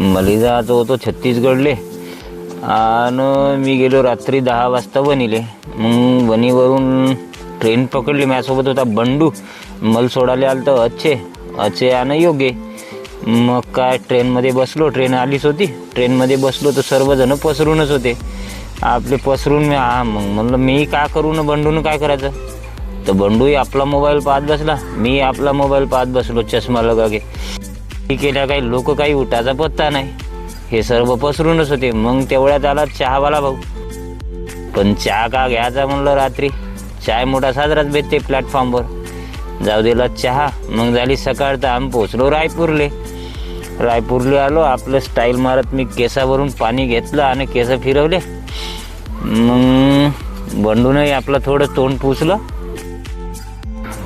मला जायचं होतं छत्तीसगडले. आणि मी गेलो रात्री दहा वाजता वनीले मग वणीवरून ट्रेन पकडली माझ्यासोबत होता बंडू. मला सोडायला आलं तर अच्छे. अच्छे आणि योग्य. मग काय ट्रेनमध्ये बसलो. ट्रेन आलीच होती. ट्रेनमध्ये बसलो तर सर्वजण पसरूनच होते. आपले पसरून मी हा मग म्हणलं मी काय करू ना बंडून काय करायचं? तर बंडूही आपला मोबाईल पाहत बसला. मी आपला मोबाईल पाहत बसलो चष्मा लगागे. हे केल्या काही लोक काही उठाचा पत्ता नाही. हे सर्व पसरूनच होते. मग तेवढ्यात आला चहावाला भाऊ. पण चहा का घ्यायचा म्हणलं रात्री? चाय मोठा साजराच भेटते प्लॅटफॉर्मवर जाऊ दिला चहा. मग झाली सकाळ तर आम्ही पोचलो रायपूरले. रायपूरले आलो. आपलं स्टाईल मारत मी केसावरून पाणी घेतलं आणि केस फिरवले. मग बंडूनही आपलं थोडं तोंड पुसलं.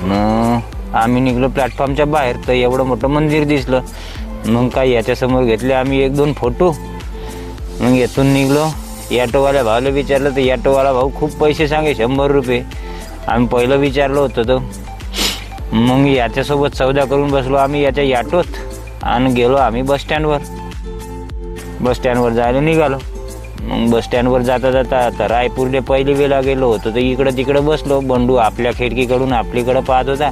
मग आम्ही निघलो प्लॅटफॉर्मच्या बाहेर तर एवढं मोठं मंदिर दिसलं. मग काय याच्यासमोर घेतले आम्ही एक दोन फोटो. मग येथून निघलो. ॲटोवाल्या भावाला विचारलं तर ॲटोवाला भाऊ खूप पैसे सांगे शंभर रुपये. आम्ही पहिलं विचारलं होतं तर. मग याच्यासोबत सौदा करून बसलो आम्ही याच्या ॲटोत आणि गेलो आम्ही बसस्टँडवर बसस्टँडवर जायला निघालो. मग बसस्टँडवर जाता जाता आता रायपूरले पहिली वेळा गेलो होतो तर इकडं तिकडं बसलो. बंडू आपल्या खिडकीकडून आपलीकडं पाहत होता.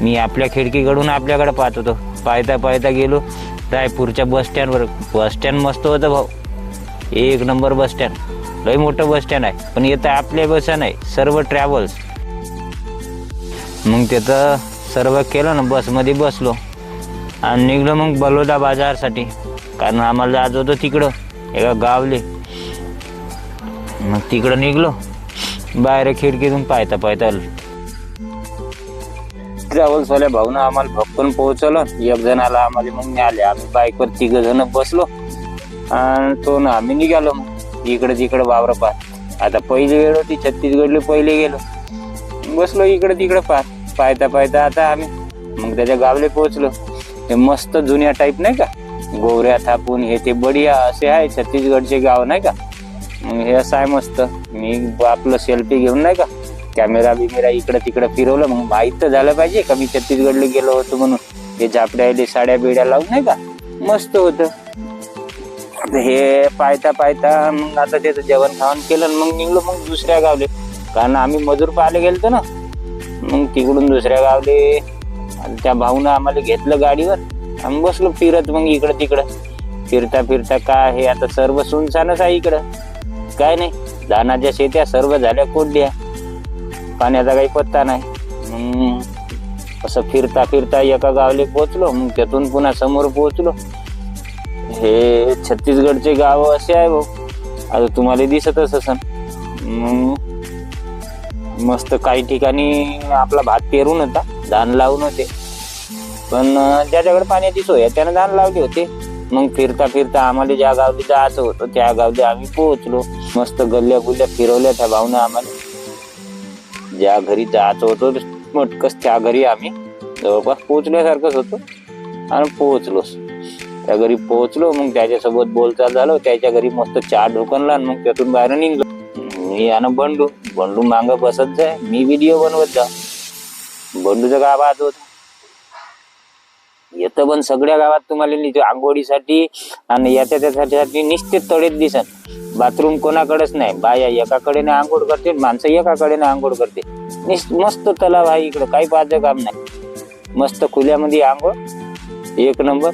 मी आपल्या खिडकीकडून आपल्याकडे पाहत होतो. पाहता पाहता गेलो रायपूरच्या बसस्टँडवर बसस्टँड मस्त होतं भाऊ. एक नंबर बसस्टँड लई मोठं बसस्टँड आहे. पण येतं आपल्या बसा नाही सर्व ट्रॅव्हल्स मग तिथं सर्व केलं ना बसमध्ये बसलो. आणि निघलो मग बलोदा बाजारसाठी. कारण आम्हाला जायचं होतं तिकडं एका गावले. मग तिकडं निघलो. बाहेर खिडकीतून पाहता पाहता ट्रॅव्हल्सवाल्या भाऊन आम्हाला भक्कन पोहोचवलं. एक जणाला आम्हाला मग न्याले आम्ही बाईकवर तिघ जण बसलो. आणि तो ना आम्ही निघालो मग. इकडे तिकडे वावर पाहत आता पहिली गेलो ती छत्तीसगडले पहिले गेलो. बसलो इकडे तिकडे पाहत पाहता पाहता आता आम्ही मग त्याच्या गावले पोहोचलो. ते मस्त जुन्या टाईप नाही का? गोवऱ्या थापून हे ते बढिया असे आहे छत्तीसगडचे गाव नाही का? मग हे असं आहे मस्त. मी आपलं सेल्फी घेऊन नाही का? कॅमेरा बिमेरा इकडं तिकडं फिरवलं मग माहीत तर झालं पाहिजे का मी छत्तीसगडला गेलो होतो म्हणून. हे झापड्याले साड्या बिड्या लावून नाही का? मस्त होतं. आता हे पायता पायता मग आता त्याचं जेवण खावण केलं मग निघलो मग दुसऱ्या गावले. कारण आम्ही मजूर पाहायला गेलतो ना. मग तिकडून दुसऱ्या गावले. आणि त्या भाऊनं आम्हाला घेतलं गाडीवर. आम्ही बसलो फिरत मग इकडं तिकडं. फिरता फिरता काय हे आता सर्व सुनसानच आहे इकडं. काय नाही. धानाच्या शेत्या सर्व झाल्या कोडल्या पाण्याचा काही पत्ता नाही. मग असं फिरता फिरता एका गावले पोहोचलो मग त्यातून पुन्हा समोर पोहोचलो. हे छत्तीसगडचे गाव असे आहे भाऊ. आता तुम्हाला दिसतच असन. मग मस्त काही ठिकाणी आपला भात पेरून होता धान लावून होते. पण ज्याच्याकडे पाण्याची सोय आहे त्यानं धान लावले होते. मग फिरता फिरता आम्हाला ज्या गावली जायचं होतं त्या गावली आम्ही पोहोचलो. मस्त गल्ल्या गुल्ल्या फिरवल्या त्या भाऊनं आम्हाला. ज्या घरी जायचं होतं मटकस त्या घरी आम्ही जवळपास पोहोचल्यासारखंच होतो. आणि पोहोचलोच. त्या घरी पोहोचलो मग त्याच्यासोबत बोलचाल झालं. त्याच्या घरी मस्त चहा ढोकनला आणि मग त्यातून बाहेर निघलो. मी आणि बंडू. बंडू मांग बसत जाय. मी व्हिडिओ बनवत जा. बंडूचा गाव आज होत. येतं पण सगळ्या गावात तुम्हाला निघतो आंघोळीसाठी आणि याच्या त्याच्यासाठी निश्चित तळेत दिसन. बाथरूम कोणाकडेच नाही. बाया एकाकडे आंघोळ करते माणसं एकाकडे आंघोळ करते मस्त तलाव आहे इकडं काही पाहायचं काम नाही. मस्त खुल्यामध्ये आंघोळ एक नंबर.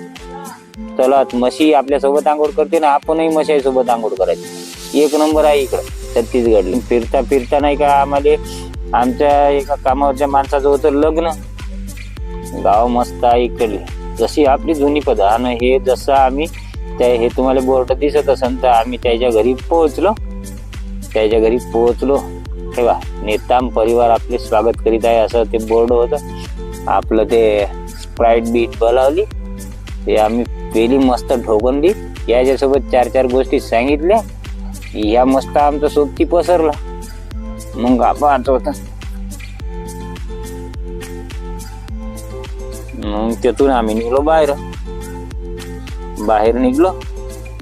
तलावात म्हशी आपल्यासोबत आंघोळ करते ना आपणही म्हशीसोबत आंघोळ करायची. एक नंबर आहे इकडं छत्तीसगड फिरता फिरता नाही का आम्हाला आमच्या एका कामावरच्या माणसाचं होतं लग्न. गाव मस्त आहे इकडले. जशी आपली जुनी पद्धत हे जसं आम्ही त्या हे तुम्हाला बोर्ड दिसत असेल तर आम्ही त्याच्या घरी पोहोचलो. त्याच्या घरी पोहोचलो. तेव्हा नेताम परिवार आपले स्वागत करीत आहे असं ते बोर्ड होतं. आपलं ते स्प्राईट बीट बोलावली. ते आम्ही पेली मस्त ठोकनली याच्यासोबत चार चार गोष्टी सांगितल्या. या मस्त आमचा सोबती पसरला. मग आपण आता होता. मग तिथून आम्ही निघलो बाहेर. बाहेर निघलो.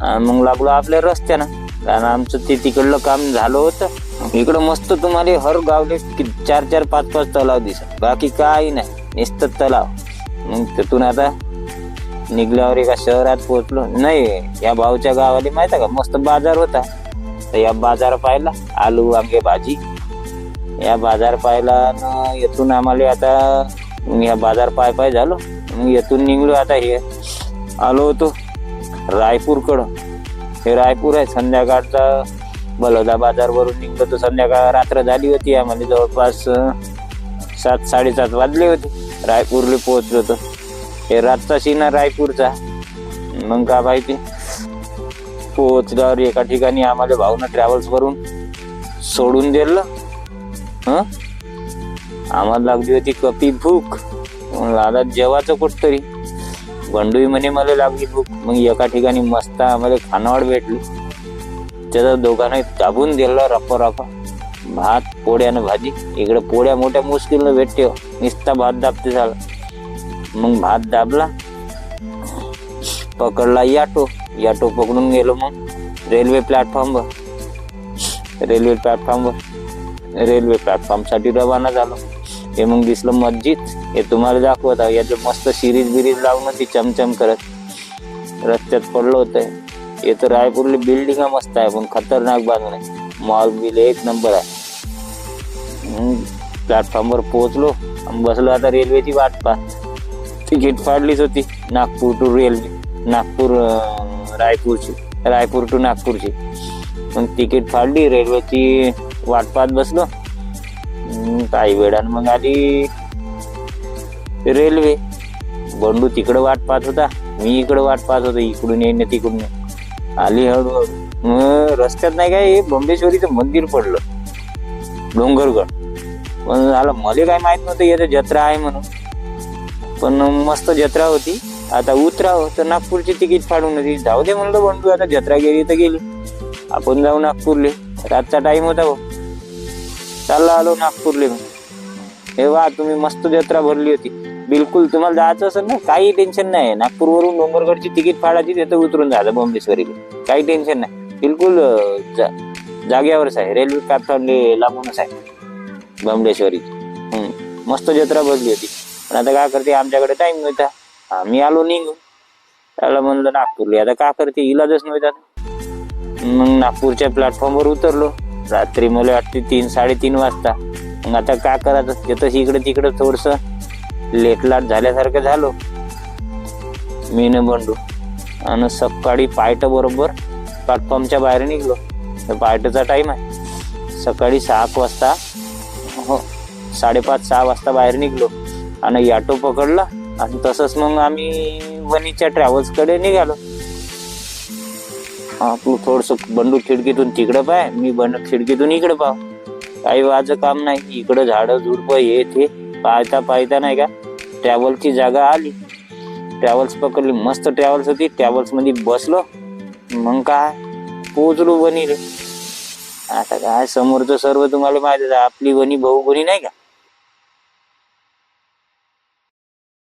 आणि मग लागलो आपल्या रस्त्यानं. कारण आमचं ते तिकडलं काम झालं होतं. इकडं मस्त तुम्हाला हर गावले चार चार पाच पाच तलाव दिसत. बाकी काही नाही. नुसतं तलाव. मग तिथून आता निघल्यावर एका शहरात पोहोचलो. नाही या भाऊच्या गावाला माहिती आहे का? मस्त बाजार होता. तर या बाजार पाहिला आलू वांगे भाजी. या बाजार पाहिला येथून आम्हाला आता मग या बाजार पाय पाय झालो. मग येथून निघलो आता हे. आलो होतो. रायपूरकडं. हे रायपूर आहे. संध्याकाळचा बलौदा बाजारवरून निघलो तर संध्याकाळ रात्र झाली होती. आम्हाला जवळपास सात साडेसात वाजले होते. रायपूरला पोहोचलो तर हे रातचा सीन आहे रायपूरचा. मग का माहिती पोहोचल्यावर एका ठिकाणी आम्हाला भाऊनं ट्रॅव्हल्सवरून सोडून दिलं. हं? आम्हाला लागली होती कपी भूक म्हणलं जेवाचं कुठतरी. कुठ म्हणे मला लागली भूक. मग एका ठिकाणी मस्त आम्हाला खानावळ भेटली. त्याचा दोघांना दाबून दिला रप्पा रप्पा भात पोळ्यानं भाजी. इकडे पोळ्या मोठ्या मुश्किलनं भेटते हो. नुसता भात दाबते झाला. मग भात दाबला. पकडला याटो. याटो पकडून गेलो मग. रेल्वे प्लॅटफॉर्मवर. रेल्वे प्लॅटफॉर्मवर. रेल्वे प्लॅटफॉर्मसाठी रवाना झालो. हे मग दिसलं मस्जिद. हे तुम्हाला दाखवत आहे. याचं मस्त सिरीज बिरीज लावून ती चमचम करत रस्त्यात पडलं होतं. हे तर रायपूरली बिल्डिंग मस्त आहे पण खतरनाक बांधून आहे. मॉल बिल एक नंबर आहे. प्लॅटफॉर्मवर पोहोचलो बसलो आता रेल्वेची वाट पाहत. तिकीट फाडलीच होती नागपूर टू रेल्वे नागपूर रायपूरची रायपूर टू नागपूरची. पण तिकीट फाडली रेल्वेची वाट पाहत बसलो. हम्म, काही वेळानं मग आली रेल्वे. बंडू तिकडं वाट पाहत होता. मी इकडं वाट पाहत होतो. इकडून येईन तिकडून. येईन. आली हळूहळू. मग रस्त्यात नाही काय हे बंबेश्वरीचं मंदिर पडलं. डोंगरगड. पण झालं मला काय माहीत नव्हतं येतं जत्रा आहे म्हणून. पण मस्त जत्रा होती. आता उतरावं तर नागपूरची तिकीट फाडून होती जाऊ दे म्हणलं बंडू आता जत्रा गेली तर गेली. आपण जाऊ नागपूरले. रातचा टाइम होता भाऊ. चालला आलो नागपूरले मी हे वा तुम्ही मस्त जत्रा भरली होती. बिलकुल तुम्हाला जायचं असेल ना काही टेन्शन नाही नागपूरवरून डोंगरगडची तिकीट फाडायची तिथं उतरून जायचं बॉम्बेश्वरीला काही टेन्शन नाही. बिलकुल जा- जाग्यावरच आहे रेल्वे प्लॅटफॉर्मले लांबूनच आहे. बॉम्बेश्वरी मस्त जत्रा भरली होती. पण आता काय करते आमच्याकडे टाइम नव्हता. आम्ही आलो निघून. त्याला म्हणलं नागपूरला. आता काय करते इलाजच नव्हता. मग नागपूरच्या प्लॅटफॉर्मवर उतरलो. रात्री मला वाटते तीन साडेतीन वाजता. मग आता काय करायचं येतच इकडे तिकडे थोडस लेटलाट झाल्यासारखं झालो. मी न बंडू. आणि सकाळी पायट बरोबर प्लॅटफॉर्मच्या बाहेर निघलो. तर पायटचा टाईम आहे. सकाळी सहा वाजता हो साडेपाच सहा वाजता बाहेर निघलो. आणि ऑटो पकडला. आणि तसंच मग आम्ही वनीच्या ट्रॅव्हल्सकडे निघालो. हा तू थोडस बंडू खिडकीतून तिकडे पाय मी बंडू खिडकीतून इकडे पाव. काही वाज काम नाही इकडं झाडं झुडपं हे ते पाहता पाहता नाही का ट्रॅव्हलची जागा आली. ट्रॅव्हल्स पकडली मस्त ट्रॅव्हल्स होती ट्रॅव्हल्समध्ये बसलो. मग काय पोचलो वणी रे आता काय समोरचं सर्व तुम्हाला माहिती आपली वणी भाऊ कोणी नाही का?